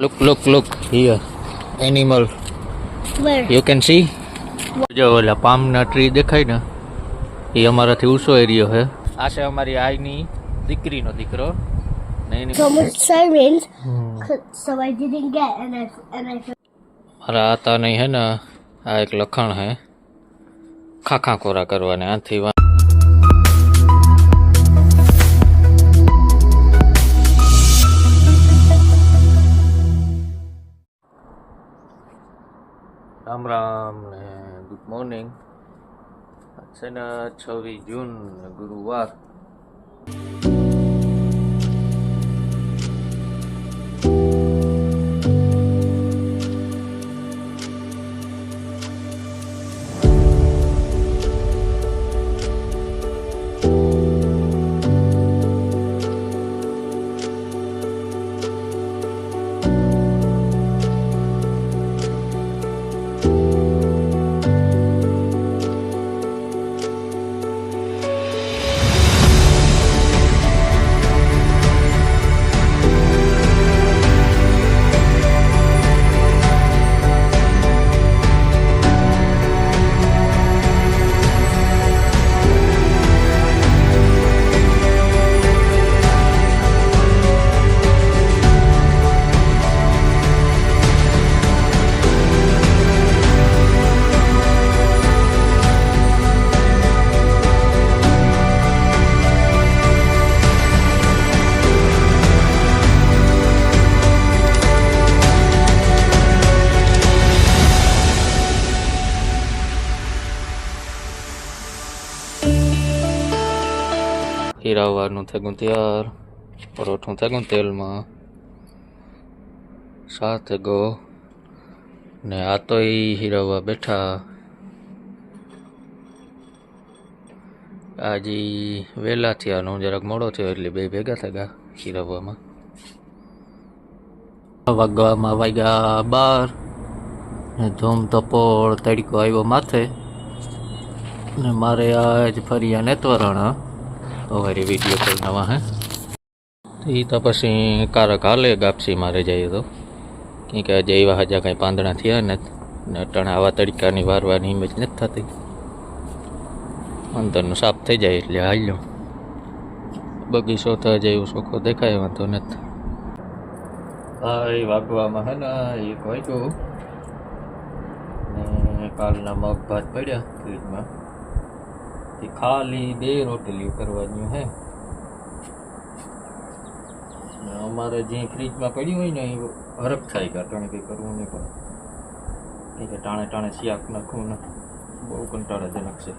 Look, look, look here. Animal. Where? You can see. જો ઓલા પામના tree દેખાય ને એ અમારાથી ઊંચો એરિયો છે આ છે અમારી આઈની દીકરીનો દીકરો ને એની So much sirens, hmm. so I didn't get, and I and I મારા આતા નહીં હે ને આ એક લખણ હે ખાખા કોરા કરવાને આથી રામ રામ ને ગુડ મોર્નિંગ. છે ને છવ્વીસ જૂન ગુરુવાર. હીરાવાનું થયું તૈયાર. પરોઠું થયું તેલમાં. સાથે ગો ને આ તો એ હીરાવા બેઠા. આજે વહેલા થયા હું જરાક મોડો થયો એટલે બે ભેગા થયા હીરાવામાં વાગવામાં વાગ્યા બાર. ને ધૂમ તપોળ તડકો આવ્યો માથે. ને મારે આજ ફર્યા નેતવરણ અમારી વીડિયો કોલ નવા, હે? એ તો પછી કારક હાલે ગાપસી મારે જઈએ તો. કેમ કે એવા હજા કાંઈ પાંદડા થયા ને ને અટાણે આવા તડકાની વારવાની હિંમત નથી થતી. અંદરનું સાફ થઈ જાય એટલે હાલ્યો. બગીચો તો હજે એવું ચોખ્ખો દેખાય, વાંધો નથી. હા એ વાગવામાં, હે ને, એક વાગ્યું. ને કાલના મગ ભાત પડ્યા ફ્રીજમાં. તે ખાલી બે રોટલીઓ કરવાની હે. અમારે જે ફ્રીજમાં પડ્યું હોય ને, એ હરખ થાય કે અટાણે કંઈ કરવું નહીં પણ કે ટાણે ટાણે શિયાક નાખવું ને બહુ કંટાળાજનક છે.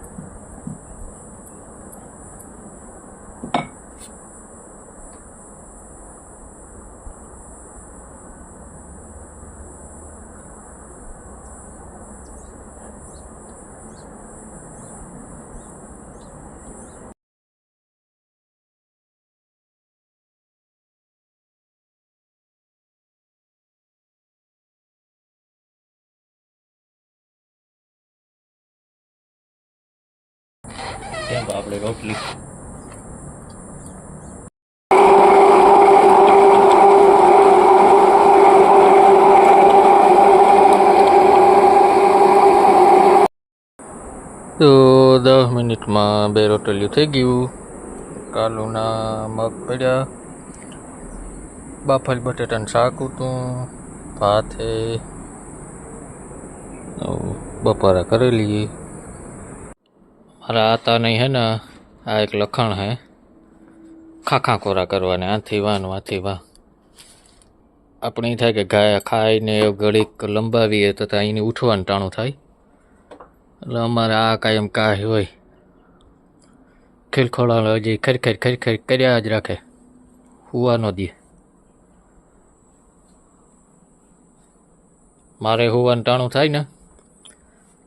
કેમ આપણે રોટલી. તો દસ મિનિટમાં બે રોટલીયું થઈ ગયું. કાલુના મગ પડ્યા. બાફલ બટેટાનું શાક હતું. ભાત. હે બપોરા કરેલી. મારા આતા નહીં હે ને, આ એક લખણ હે. ખાખા કોરા કરવાને, આથી વાન આથી વાહ. આપણે થાય કે ગાય ખાઈને ઘડીક લંબાવીએ તો ત્યાં એની ઉઠવાનું ટાણું થાય. એટલે અમારે આ કાયમ કાંઈ હોય. ખીલખોળા હજી ખરખેર ખરખેર કર્યા જ રાખે. હુવા ન દે. મારે હુવાનું ટાણું થાય ને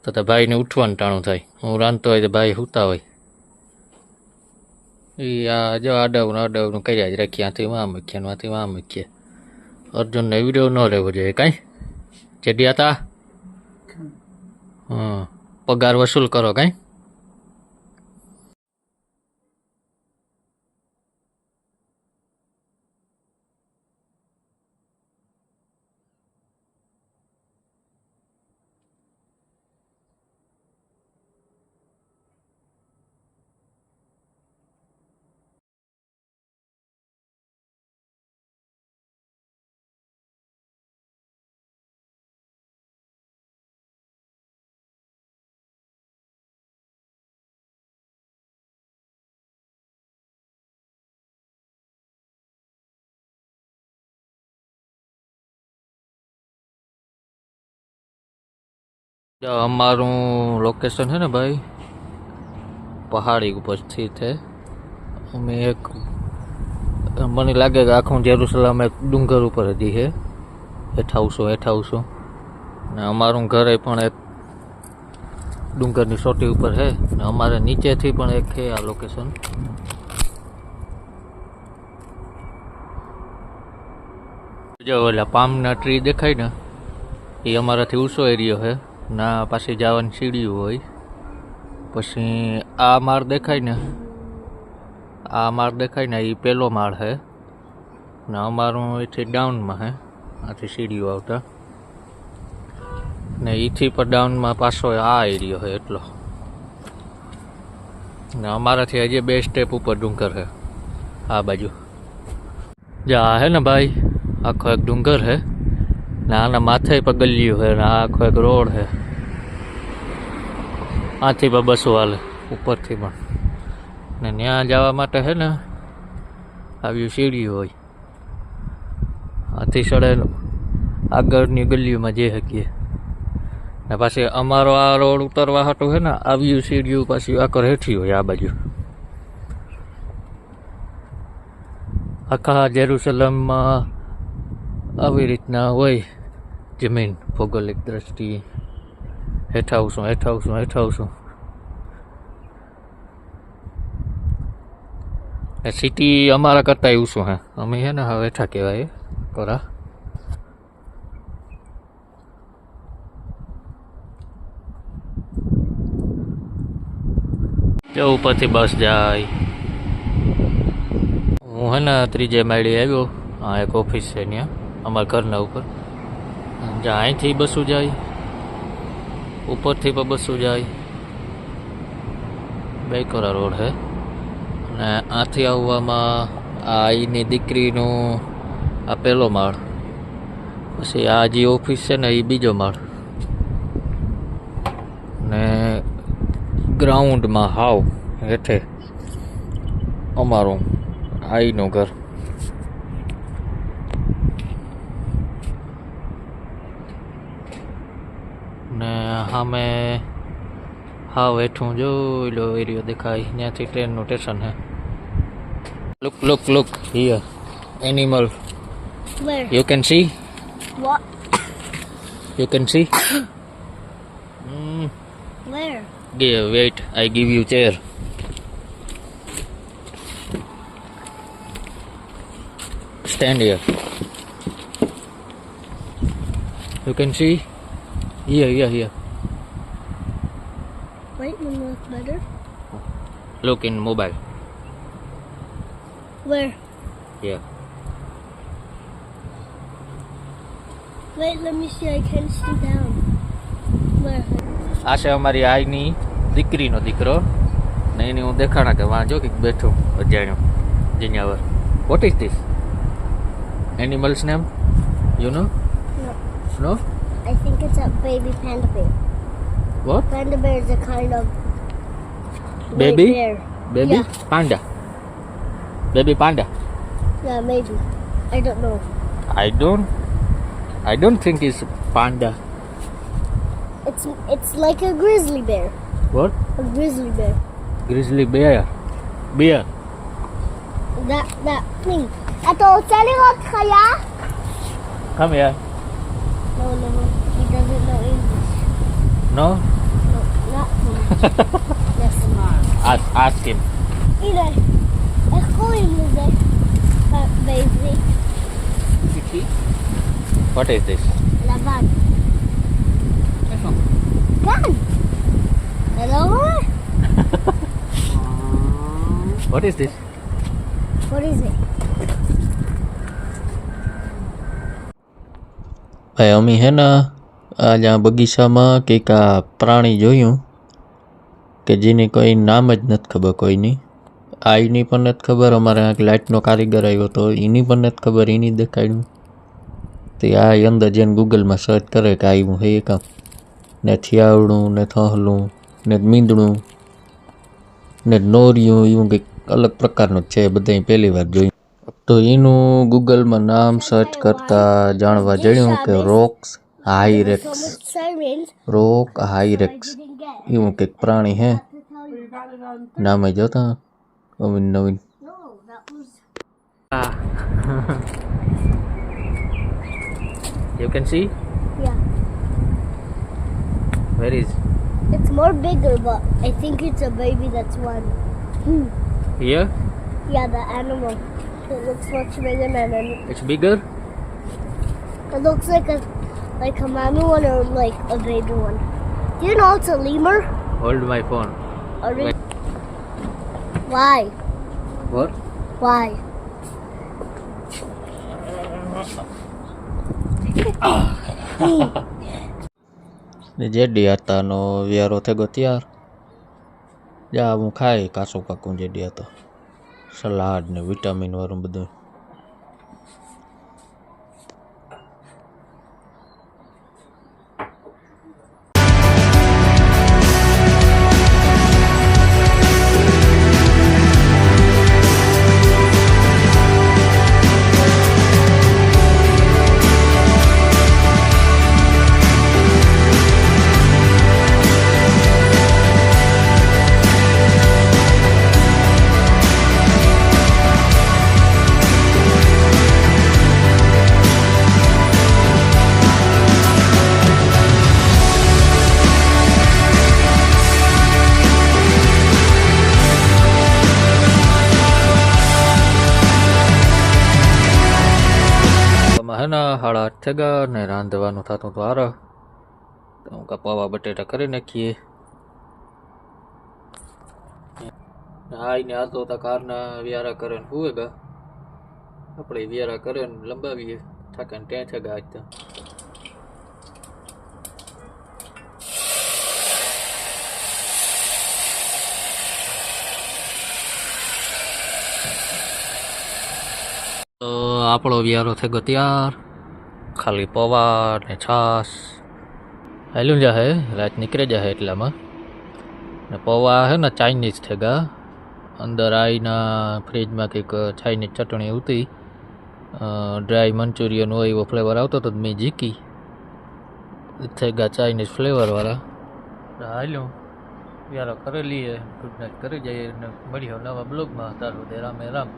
તો તો ભાઈને ઉઠવાનું ટાણું થાય. હું રાંધતો હોય તો ભાઈ સૂતા હોય. એ આ જો આડવનું આડવનું કર્યા જ રાખીએ. આથી વાં મૂકીએ આથી વાં મૂકીએ. અર્જુનને વીડિયો ન લેવો જોઈએ કાંઈ? ચેડિયા તા હં પગાર વસૂલ કરો કાંઈ? જો અમારું લોકેશન છે ને ભાઈ? પહાડી ઉપર સ્થિત છે. અમે એક, મને લાગે કે આખું જેરુસલામ એક ડુંગર ઉપર હજી છે. હેઠાવશો હેઠાવશો ને અમારું ઘર એ પણ એક ડુંગરની ચોટી ઉપર છે. ને અમારે નીચેથી પણ એક છે આ લોકેશન જો ઓલા પામના ટ્રી દેખાય ને, એ અમારાથી ઊંચો એરિયો છે. ના, પાછી જવાની સીડી હોય. પછી આ માળ દેખાય ને, આ માળ દેખાય ને એ પહેલો માળ છે ને અમારું એથી ડાઉનમાં છે આથી સીડીઓ આવતા. ને એથી પણ ડાઉનમાં પાછો આ એરિયો છે એટલો. ને અમારાથી હજી બે સ્ટેપ ઉપર ડુંગર છે આ બાજુ. જા હે ને ભાઈ, આખો એક ડુંગર છે ને આના માથે પર ગલ્યું છે ને આખો એક રોડ છે. આથી પણ બસો હાલે, ઉપરથી પણ. ને ત્યાં જવા માટે છે ને આવ્યું સીડી હોય. આથી સડે આગળની ગલીઓમાં જઈ શકીએ. ને પાછી અમારો આ રોડ ઉતરવા હાટું છે ને આવ્યું સીડીયું પાછી આકર હેઠી હોય આ બાજુ. આખા જેરુસલમમાં આવી રીતના હોય જમીન ભૌગોલિક દ્રષ્ટિએ હેઠાવશું હેઠાવશું હેઠાવશું સિટી અમારા કરતાં એવું શું હે? અમે છે ને હવે હેઠા કહેવાય, કોરા. જો ઉપરથી બસ જાય. હું હે ને ત્રીજે માળી આવ્યો, આ એક ઓફિસ છે ત્યાં. અમારા ઘરના ઉપર. અહીંથી બસો જાય, ઉપરથી પણ બસો જાય. બેકોરા રોડ છે અને આથી આવવામાં આ આઈની દીકરીનું આ પહેલો માળ, પછી આ જે ઓફિસ છે ને એ બીજો માળ. ને ગ્રાઉન્ડમાં હાવ હેઠે અમારું આઈનું ઘર. સામે હાવ હેઠું જોઈ લો એરિયો દેખાય ત્યાંથી ટ્રેનનું station hey look look look here animal Where? You can see What? You can see Where? give wait i give you chair stand here you can see here here here look in mobile Where? here Wait, let me see. I can't see down. Where? આ છે અમારી આઈની દીકરીનો દીકરો ને એની હું દેખાણા કે વાં જો કે બેઠું અજાણ્યું જીન્યાવર what is this animal's name you know No, no I think it's a baby panda bear. What Panda bear is a kind of Baby? Baby? Yeah. Panda? Baby panda? Yeah, maybe. I don't know. I don't. I don't think it's panda. It's it's like a grizzly bear. What? A grizzly bear. Grizzly bear. Bear. That that thing. אתה רוצה לראות חיה? Come here. No, no, no. He doesn't know English. No? not smart. They're smart. Ask, ask him. You know, I call him Lizzie, but baby. Is it he? What is this? Lavan. Which one? Gun. Hello. what is this? What is it? ભાઈ અમે હે ને આ જ્યાં બગીચામાં કંઈક આ પ્રાણી જોયું કે જેની કોઈ નામ જ નથી ખબર કોઈની. આ એની પણ નથી ખબર. અમારે આ લાઇટનો કારીગર આવ્યો તો એની પણ નથી ખબર એની દેખાડ્યું. તે આ અંદર જેને ગૂગલમાં સર્ચ કરે કે આવ્યું હે કામ. ને થિયાવડું ને થહલું ને મીંદણું ને નોરિયું એવું કંઈક અલગ પ્રકારનું જ છે. બધા પહેલી વાર જોયું. તો એનું ગૂગલમાં નામ સર્ચ કરતાં જાણવા જણ્યું કે rocks hyrax much sirens. Rock I hyrax didn't get. એવું કંઈક પ્રાણી હે To tell you. Can see Yeah. where is It's more bigger, but I think it's a baby that's one. Hmm. here Yeah, the animal. It looks much bigger than an. it's bigger It looks like a like a mommy one or like a baby one. Do you know it's a lemur? Hold my phone Or is... Why? What Why? ને જેડી હતાનો વ્યારો થઈ ગયો ત્યાર જા હું ખાઈ કાસું કાકું જેડી હતો સલાડ ને વિટામિન વાળું બધું ને રાંધવાનું થતું તો હારો. તો હું કપાવા બટેટા કરી નાખીએ. હાઈને આતો હતા કારના વ્યારા કરે ને હુએ ગા. આપણે વ્યારા કરે ને લંબાવીએ. થાકે ને ત્યાં છે ગા આજતા આપણો વ્યારો થઈ તૈયાર. ખાલી પૌવા ને છાસ હાલ્યું જાહે, રાત નીકળી જાહે એટલામાં. ને પૌવા હે ને ચાઇનીઝ થઈ ગયા અંદર આવીના ફ્રીજમાં કંઈક ચાઇનીઝ ચટણી હતી ડ્રાય મંચુરિયન હોય એવો ફ્લેવર આવતો હતો મેં જીકી થઈ ગયા ચાઇનીઝ ફ્લેવરવાળા હાલ્યું. વ્યારો કરેલી ગુડ નાઇટ કરી જઈએ ને મળ્યો નવા બ્લોગમાં. દે રામે રામ.